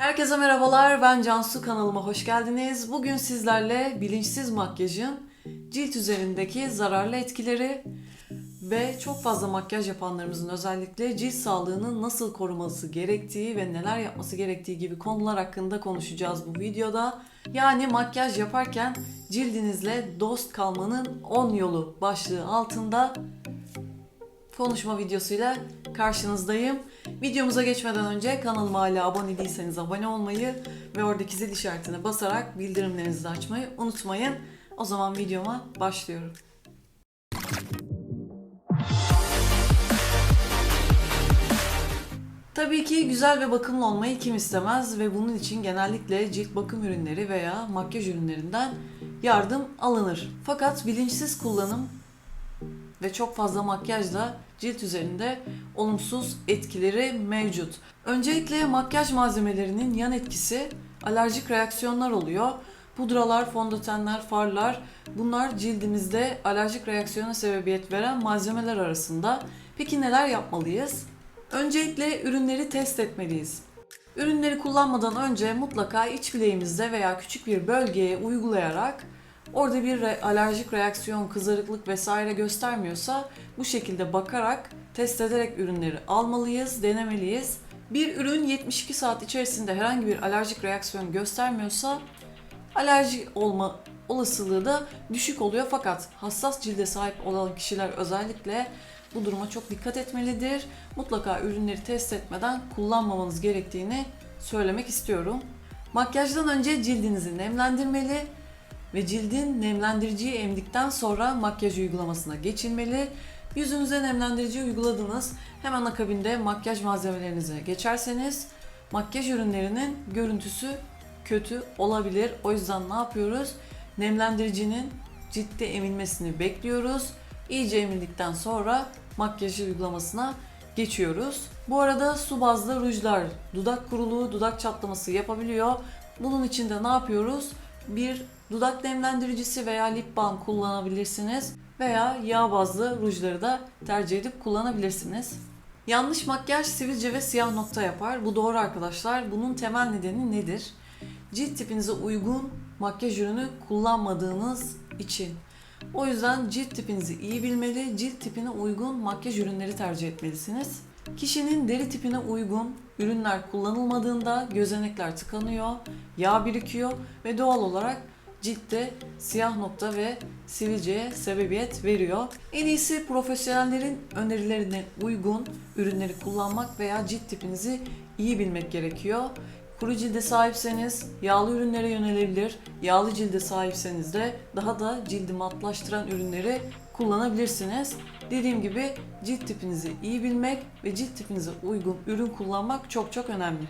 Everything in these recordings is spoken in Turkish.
Herkese merhabalar, ben Cansu kanalıma hoş geldiniz. Bugün sizlerle bilinçsiz makyajın cilt üzerindeki zararlı etkileri ve çok fazla makyaj yapanlarımızın özellikle cilt sağlığını nasıl koruması gerektiği ve neler yapması gerektiği gibi konular hakkında konuşacağız bu videoda. Yani makyaj yaparken cildinizle dost kalmanın 10 yolu başlığı altında konuşma videosuyla karşınızdayım. Videomuza geçmeden önce kanalıma hala abone değilseniz abone olmayı ve oradaki zil işaretine basarak bildirimlerinizi açmayı unutmayın. O zaman videoma başlıyorum. Tabii ki güzel ve bakımlı olmayı kim istemez ve bunun için genellikle cilt bakım ürünleri veya makyaj ürünlerinden yardım alınır. Fakat bilinçsiz kullanım ve çok fazla makyajla cilt üzerinde olumsuz etkileri mevcut. Öncelikle makyaj malzemelerinin yan etkisi alerjik reaksiyonlar oluyor. Pudralar, fondötenler, farlar bunlar cildimizde alerjik reaksiyona sebebiyet veren malzemeler arasında. Peki neler yapmalıyız? Öncelikle ürünleri test etmeliyiz. Ürünleri kullanmadan önce mutlaka iç bileğimizde veya küçük bir bölgeye uygulayarak orada bir re- alerjik reaksiyon, kızarıklık vesaire göstermiyorsa bu şekilde bakarak, test ederek ürünleri almalıyız, denemeliyiz. Bir ürün 72 saat içerisinde herhangi bir alerjik reaksiyon göstermiyorsa alerji olma olasılığı da düşük oluyor fakat hassas cilde sahip olan kişiler özellikle bu duruma çok dikkat etmelidir. Mutlaka ürünleri test etmeden kullanmamanız gerektiğini söylemek istiyorum. Makyajdan önce cildinizi nemlendirmeli ve cildin nemlendiriciyi emdikten sonra makyaj uygulamasına geçilmeli. Yüzünüze nemlendirici uyguladınız. Hemen akabinde makyaj malzemelerinize geçerseniz makyaj ürünlerinin görüntüsü kötü olabilir. O yüzden ne yapıyoruz? Nemlendiricinin ciltte emilmesini bekliyoruz. İyice emildikten sonra makyaj uygulamasına geçiyoruz. Bu arada su bazlı rujlar dudak kuruluğu, dudak çatlaması yapabiliyor. Bunun için de ne yapıyoruz? Bir dudak nemlendiricisi veya lip balm kullanabilirsiniz veya yağ bazlı rujları da tercih edip kullanabilirsiniz. Yanlış makyaj sivilce ve siyah nokta yapar. Bu doğru arkadaşlar. Bunun temel nedeni nedir? Cilt tipinize uygun makyaj ürünü kullanmadığınız için. O yüzden cilt tipinizi iyi bilmeli, cilt tipine uygun makyaj ürünleri tercih etmelisiniz. Kişinin deri tipine uygun ürünler kullanılmadığında gözenekler tıkanıyor, yağ birikiyor ve doğal olarak ciltte siyah nokta ve sivilceye sebebiyet veriyor. En iyisi profesyonellerin önerilerine uygun ürünleri kullanmak veya cilt tipinizi iyi bilmek gerekiyor. Kuru cilde sahipseniz yağlı ürünlere yönelebilir. Yağlı cilde sahipseniz de daha da cildi matlaştıran ürünleri kullanabilirsiniz. Dediğim gibi cilt tipinizi iyi bilmek ve cilt tipinize uygun ürün kullanmak çok çok önemli.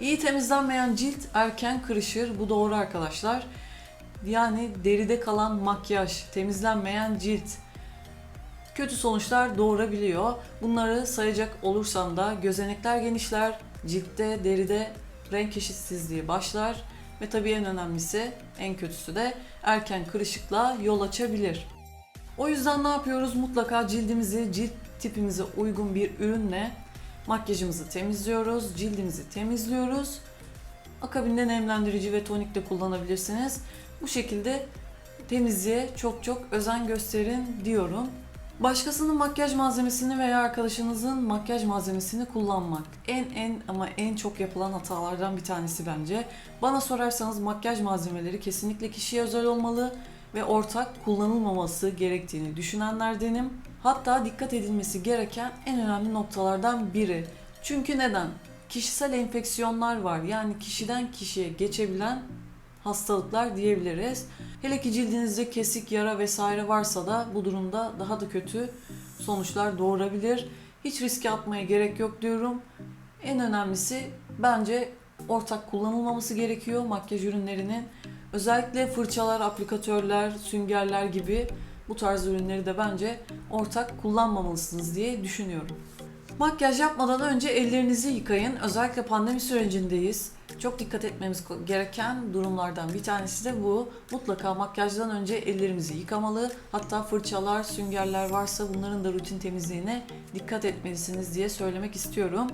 İyi temizlenmeyen cilt erken kırışır. Bu doğru arkadaşlar. Yani deride kalan makyaj, temizlenmeyen cilt kötü sonuçlar doğurabiliyor. Bunları sayacak olursam da gözenekler genişler, ciltte, deride renk eşitsizliği başlar ve tabii en önemlisi, en kötüsü de erken kırışıklığa yol açabilir. O yüzden ne yapıyoruz? Mutlaka cildimizi cilt tipimize uygun bir ürünle makyajımızı temizliyoruz, cildimizi temizliyoruz. Akabinde nemlendirici ve tonik de kullanabilirsiniz. Bu şekilde temizliğe çok çok özen gösterin diyorum. Başkasının makyaj malzemesini veya arkadaşınızın makyaj malzemesini kullanmak en en ama en çok yapılan hatalardan bir tanesi bence. Bana sorarsanız makyaj malzemeleri kesinlikle kişiye özel olmalı ve ortak kullanılmaması gerektiğini düşünenlerdenim. Hatta dikkat edilmesi gereken en önemli noktalardan biri. Çünkü neden? Kişisel enfeksiyonlar var. Yani kişiden kişiye geçebilen hastalıklar diyebiliriz. Hele ki cildinizde kesik, yara vesaire varsa da bu durumda daha da kötü sonuçlar doğurabilir. Hiç riske atmaya gerek yok diyorum. En önemlisi bence ortak kullanılmaması gerekiyor makyaj ürünlerinin. Özellikle fırçalar, aplikatörler, süngerler gibi bu tarz ürünleri de bence ortak kullanmamalısınız diye düşünüyorum. Makyaj yapmadan önce ellerinizi yıkayın. Özellikle pandemi sürecindeyiz. Çok dikkat etmemiz gereken durumlardan bir tanesi de bu. Mutlaka makyajdan önce ellerimizi yıkamalı. Hatta fırçalar, süngerler varsa bunların da rutin temizliğine dikkat etmelisiniz diye söylemek istiyorum.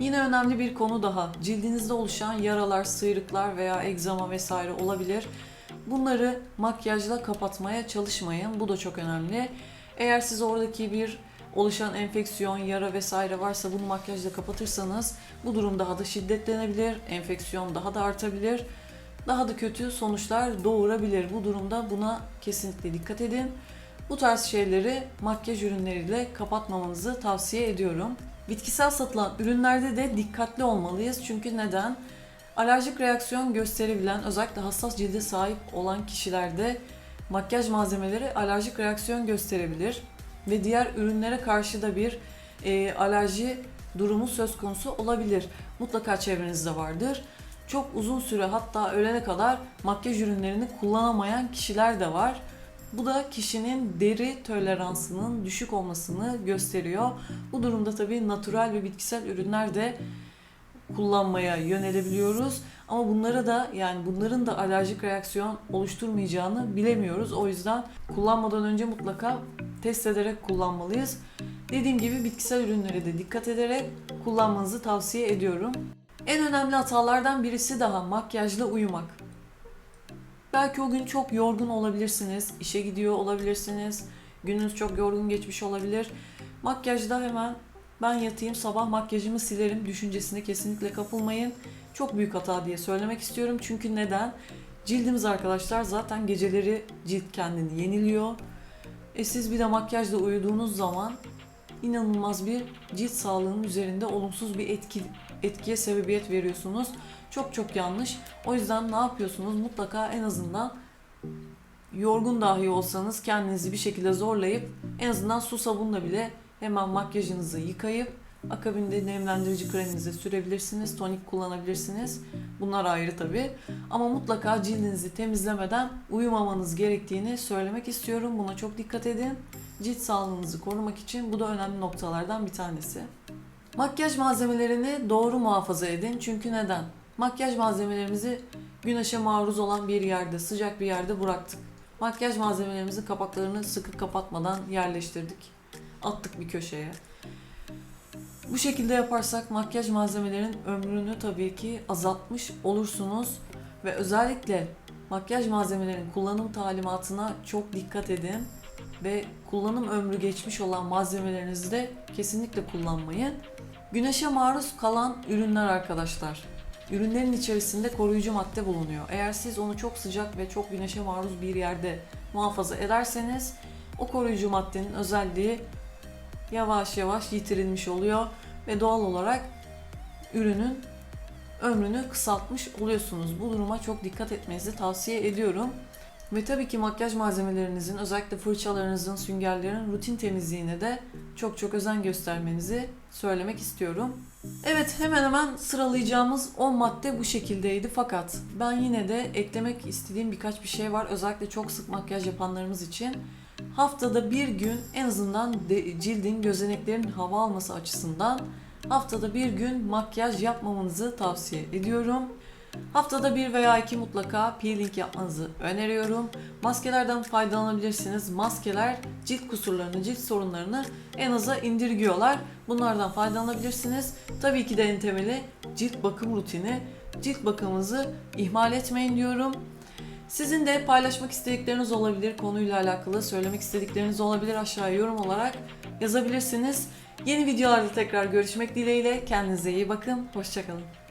Yine önemli bir konu daha. Cildinizde oluşan yaralar, sıyrıklar veya egzama vesaire olabilir. Bunları makyajla kapatmaya çalışmayın. Bu da çok önemli. Eğer siz oradaki bir oluşan enfeksiyon, yara vesaire varsa bunu makyajla kapatırsanız bu durum daha da şiddetlenebilir, enfeksiyon daha da artabilir, daha da kötü sonuçlar doğurabilir. Bu durumda buna kesinlikle dikkat edin. Bu tarz şeyleri makyaj ürünleriyle kapatmamanızı tavsiye ediyorum. Bitkisel satılan ürünlerde de dikkatli olmalıyız. Çünkü neden? Alerjik reaksiyon gösterebilen, özellikle hassas cilde sahip olan kişilerde makyaj malzemeleri alerjik reaksiyon gösterebilir ve diğer ürünlere karşı da bir e, alerji durumu söz konusu olabilir. Mutlaka çevrenizde vardır. Çok uzun süre hatta ölene kadar makyaj ürünlerini kullanamayan kişiler de var. Bu da kişinin deri toleransının düşük olmasını gösteriyor. Bu durumda tabii natural ve bitkisel ürünler de kullanmaya yönelebiliyoruz. Ama bunlara da yani bunların da alerjik reaksiyon oluşturmayacağını bilemiyoruz. O yüzden kullanmadan önce mutlaka test ederek kullanmalıyız. Dediğim gibi bitkisel ürünlere de dikkat ederek kullanmanızı tavsiye ediyorum. En önemli hatalardan birisi daha makyajla uyumak. Belki o gün çok yorgun olabilirsiniz, işe gidiyor olabilirsiniz, gününüz çok yorgun geçmiş olabilir. Makyajda hemen ben yatayım sabah makyajımı silerim düşüncesine kesinlikle kapılmayın. Çok büyük hata diye söylemek istiyorum. Çünkü neden? Cildimiz arkadaşlar zaten geceleri cilt kendini yeniliyor. E siz bir de makyajla uyuduğunuz zaman inanılmaz bir cilt sağlığının üzerinde olumsuz bir etki etkiye sebebiyet veriyorsunuz. Çok çok yanlış. O yüzden ne yapıyorsunuz? Mutlaka en azından yorgun dahi olsanız kendinizi bir şekilde zorlayıp en azından su sabunla bile hemen makyajınızı yıkayıp akabinde nemlendirici kreminizi sürebilirsiniz, tonik kullanabilirsiniz. Bunlar ayrı tabi. Ama mutlaka cildinizi temizlemeden uyumamanız gerektiğini söylemek istiyorum. Buna çok dikkat edin. Cilt sağlığınızı korumak için bu da önemli noktalardan bir tanesi. Makyaj malzemelerini doğru muhafaza edin. Çünkü neden? Makyaj malzemelerimizi güneşe maruz olan bir yerde, sıcak bir yerde bıraktık. Makyaj malzemelerimizin kapaklarını sıkı kapatmadan yerleştirdik. Attık bir köşeye. Bu şekilde yaparsak makyaj malzemelerinin ömrünü tabii ki azaltmış olursunuz ve özellikle makyaj malzemelerinin kullanım talimatına çok dikkat edin ve kullanım ömrü geçmiş olan malzemelerinizi de kesinlikle kullanmayın. Güneşe maruz kalan ürünler arkadaşlar. Ürünlerin içerisinde koruyucu madde bulunuyor. Eğer siz onu çok sıcak ve çok güneşe maruz bir yerde muhafaza ederseniz o koruyucu maddenin özelliği yavaş yavaş yitirilmiş oluyor ve doğal olarak ürünün ömrünü kısaltmış oluyorsunuz. Bu duruma çok dikkat etmenizi tavsiye ediyorum. Ve tabii ki makyaj malzemelerinizin, özellikle fırçalarınızın, süngerlerin rutin temizliğine de çok çok özen göstermenizi söylemek istiyorum. Evet hemen hemen sıralayacağımız 10 madde bu şekildeydi fakat ben yine de eklemek istediğim birkaç bir şey var. Özellikle çok sık makyaj yapanlarımız için. Haftada bir gün en azından cildin gözeneklerin hava alması açısından haftada bir gün makyaj yapmamanızı tavsiye ediyorum. Haftada bir veya iki mutlaka peeling yapmanızı öneriyorum. Maskelerden faydalanabilirsiniz. Maskeler cilt kusurlarını, cilt sorunlarını en aza indirgiyorlar. Bunlardan faydalanabilirsiniz. Tabii ki de en temeli cilt bakım rutini. Cilt bakımınızı ihmal etmeyin diyorum. Sizin de paylaşmak istedikleriniz olabilir, konuyla alakalı söylemek istedikleriniz olabilir aşağıya yorum olarak yazabilirsiniz. Yeni videolarda tekrar görüşmek dileğiyle. Kendinize iyi bakın. Hoşçakalın.